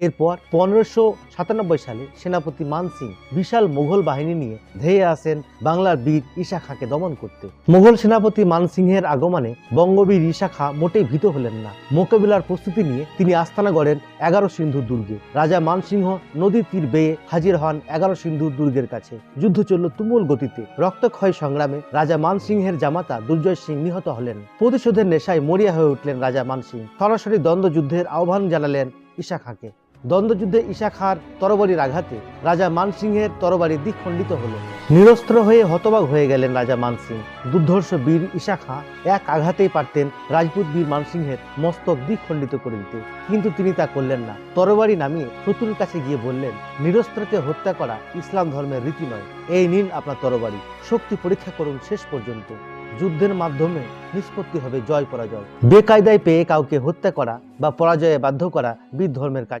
এরপর পনেরোশো সাতানব্বই সালে সেনাপতি মানসিং বিশাল মোঘল বাহিনী নিয়ে ধেয়ে আসেন বাংলার বীর ঈশা খাঁকে দমন করতে। মুঘল সেনাপতি মানসিংহের আগমনে বঙ্গবীর ঈশা খাঁ মোটেই ভীত হলেন না। মোকাবিলার প্রস্তুতি নিয়ে তিনি আস্তানা গড়েন এগারো সিন্ধু দুর্গে। রাজা মানসিংহ নদীর তীর বেয়ে হাজির হন এগারো সিন্ধু দুর্গের কাছে। যুদ্ধ চলল তুমুল গতিতে। রক্তক্ষয় সংগ্রামে রাজা মানসিংহের জামাতা দুর্জয় সিং নিহত হলেন। প্রতিশোধের নেশায় মরিয়া হয়ে উঠলেন রাজা মানসিং। সরাসরি দ্বন্দ্বযুদ্ধের আহ্বান জানালেন ঈশা খাঁকে। দ্বন্দ্বযুদ্ধে ঈশা খাঁর তরবারির আঘাতে রাজা মানসিংহের তরবারি দ্বিখণ্ডিত হলো। নিরস্ত্র হয়ে হতবাক হয়ে গেলেন রাজা মানসিং দুর্ধর্ষ বীর ঈশা খাঁ এক আঘাতেই পারতেন রাজপুত বীর মানসিংহের মস্তক দ্বিখণ্ডিত করে দিতে। কিন্তু তিনি তা করলেন না। তরবারি নামিয়ে শত্রুর কাছে গিয়ে বললেন, নিরস্ত্রকে হত্যা করা ইসলাম ধর্মের রীতি নয়। এই নিন আপনার তরবারি। শক্তি পরীক্ষা করুন শেষ পর্যন্ত। যুদ্ধের মাধ্যমে নিষ্পত্তি হবে জয় পরাজয়। বেকায়দায় পেয়ে কাউকে হত্যা করা বা পরাজয়ে বাধ্য করা বীর ধর্মের কাজ